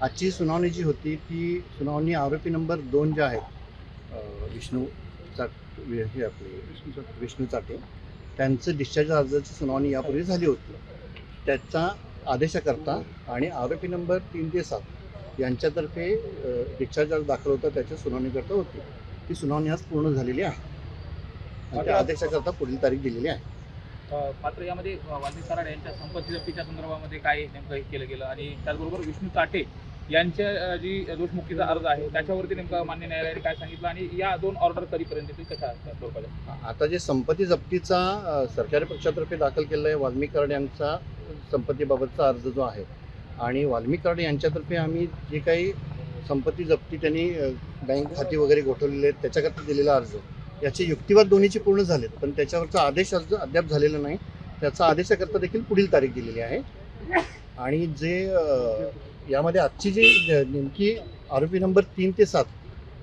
आजची सुनावणी जी होती ती सुनावणी आरोपी नंबर दोन जे आहेत विष्णू चाट हे आपले विष्णू चाटे त्यांचं डिस्चार्ज अर्जाची सुनावणी यापूर्वी झाली होती. त्याचा आदेशाकरता आणि आरोपी नंबर तीन ते सात यांच्यातर्फे डिस्चार्ज अर्ज दाखल होता त्याच्या सुनावणीकरता होती. ती सुनावणी आज पूर्ण झालेली आहे. आणि त्या आदेशाकरता पुढील तारीख दिलेली आहे. मात्र यामध्ये वाल्मिक कराड यांच्या संपत्ती जप्तीच्या संदर्भामध्ये काय नेमकं हे केलं गेलं? आणि त्याचबरोबर विष्णू चाटे यांच्या जी दोषमुक्तीचा अर्ज आहे त्याच्यावरती नेमकं मान्य न्यायालयाने काय सांगितलं आणि या दोन ऑर्डर कधीपर्यंत कशा स्वरूपाच्या आता जे संपत्ती जप्तीचा सरकारी पक्षातर्फे दाखल केलेला आहे वाल्मी कराड यांचा संपत्तीबाबतचा अर्ज जो आहे आणि वाल्मी कराड यांच्यातर्फे आम्ही जे काही संपत्ती जप्ती त्यांनी बँक खाती वगैरे गोठवलेले आहेत त्याच्याकरता दिलेला अर्ज याचे युक्तिवाद दोन्हीचे पूर्ण झालेत पण त्याच्यावरचा आदेश अर्ज अद्याप झालेला नाही. त्याचा आदेशाकरता देखील पुढील तारीख दिलेली आहे. आणि जे यामध्ये आजची जी नेमकी आरोपी नंबर तीन ते सात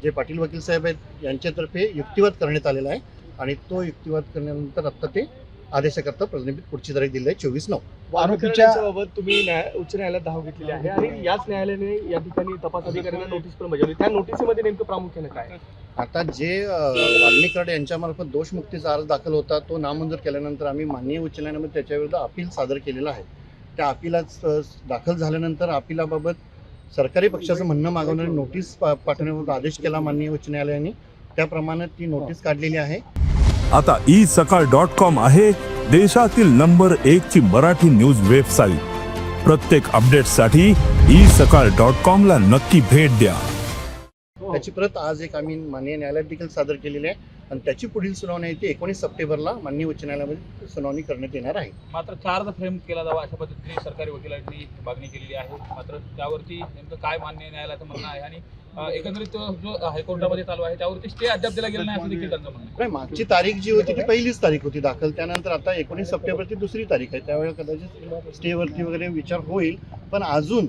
जे पाटील वकील साहेब आहेत यांच्यातर्फे युक्तिवाद करण्यात आलेला आहे. आणि तो युक्तिवाद करण्यानंतर आता ते आदेशाकरता प्रलंबित पुढची तारीख दिली आहे चोवीस नऊ. आरोपीच्या बाबत तुम्ही न्याय उच्च न्यायालयात धाव घेतलेली आहे आणि याच न्यायालयाने या ठिकाणी तपास अधिकाऱ्यांना नोटीस पण बजावली. त्या नोटीसमध्ये नेमकं प्रामुख्याने काय आता जे अ, वाल्मिक कराड यांच्यामार्फत दोषमुक्तीचा अर्ज दाखल होता तो नामंजूर केल्यानंतर आम्ही माननीय उच्च न्यायालयामध्ये त्याच्याविरुद्ध अपील सादर केलेलं आहे. त्या अपिलाच अ, दाखल झाल्यानंतर अपिलाबाबत सरकारी पक्षाचं म्हणणं मागवणारी नोटीस पाठवण्याबाबत आदेश केला माननीय उच्च न्यायालयाने त्याप्रमाणे ती नोटीस काढलेली आहे. आता ई सकाळ डॉट कॉम आहे देशातील नंबर एक ची मराठी न्यूज वेबसाईट प्रत्येक अपडेटसाठी ई सकाळ डॉट कॉम ला नक्की भेट द्या. त्याची प्रत आज एक आम्ही माननीय न्यायालयात देखील सादर केलेली आहे. आणि त्याची पुढील सुनावणी आहे ती एकोणीस सप्टेंबरला माननीय उच्च न्यायालयामध्ये सुनावणी करण्यात येणार आहे. मात्र चार्ज फ्रेम केला जावा अशा पद्धतीने सरकारी वकिलांनी मागणी केलेली आहे. मात्र त्यावरती नेमकं काय मान्य न्यायालयाचं म्हणणं आहे आणि एकंदरीत जो हायकोर्टामध्ये चालू आहे त्यावरती स्टे अद्याप दिला गेला नाही असं देखील त्यांचं म्हणणं आहे. मागची तारीख जी होती ती पहिलीच तारीख होती दाखल. त्यानंतर आता एकोणीस सप्टेंबर ती दुसरी तारीख आहे. त्यावेळेला कदाचित स्टेवरती वगैरे विचार होईल. पण अजून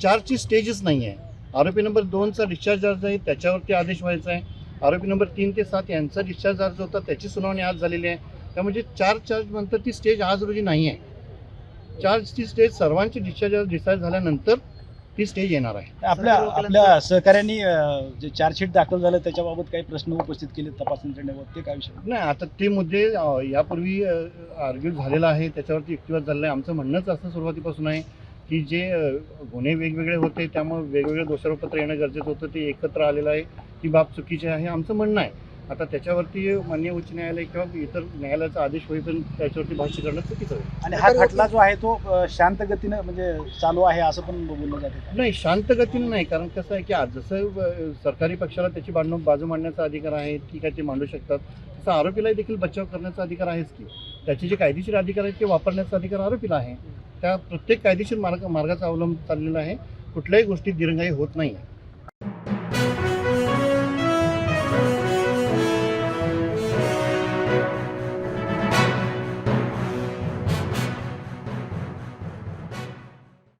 चारची स्टेजच नाही आहे आरोपी नंबर दोनचा डिस्चार्ज अर्ज आहे. त्याच्यावरती आदेश व्हायचा आहे. आरोपी नंबर तीन ते सात यांचा डिस्चार्ज अर्ज होता त्याची सुनावणी आज झालेली आहे. त्यामुळे चार चार्ज म्हणतात ती स्टेज आज रोजी नाही आहे. चार्जची स्टेज सर्वांची डिस्चार्ज डिस्चार्ज झाल्यानंतर ती स्टेज येणार आहे. आपल्या आपल्या सहकाऱ्यांनी अं, जे चार्जशीट दाखल झालं त्याच्याबाबत काही प्रश्न उपस्थित केले तपासणी करण्याबाबत ते काय विषय? नाही आता ते मुद्दे यापूर्वी आर्ग्यू झालेला आहे त्याच्यावरती युक्तिवाद झालेला आहे. आमचं म्हणणंच असं सुरुवातीपासून आहे की जे गुन्हे वेगवेगळे होते त्यामुळे वेगवेगळे दोषारोपपत्र येणं गरजेचं होतं ते एकत्र आलेलं आहे. ती बाब चुकीची आहे आमचं म्हणणं आहे. आता त्याच्यावरती मान्य उच्च न्यायालय किंवा इतर न्यायालयाचा आदेश होईपर्यंत त्याच्यावरती भाष्य करणं चुकीचं होईल. आणि हा खटला जो आहे तो शांत गतीनं म्हणजे चालू आहे असं पण बोललं जाते नाही शांत गतीने नाही कारण कसं आहे की आज जसं सरकारी पक्षाला त्याची बांधून बाजू मांडण्याचा अधिकार आहे ठीक आहे ते मांडू शकतात. तसं आरोपीला देखील बचाव करण्याचा अधिकार आहेच की. त्याचे जे कायदेशीर अधिकार आहेत ते वापरण्याचा अधिकार आरोपीला आहे. त्या प्रत्येक कायदेशीर मार्ग मार्गाचा अवलंब चाललेला आहे. कुठल्याही गोष्टीत दिरंगाई होत नाही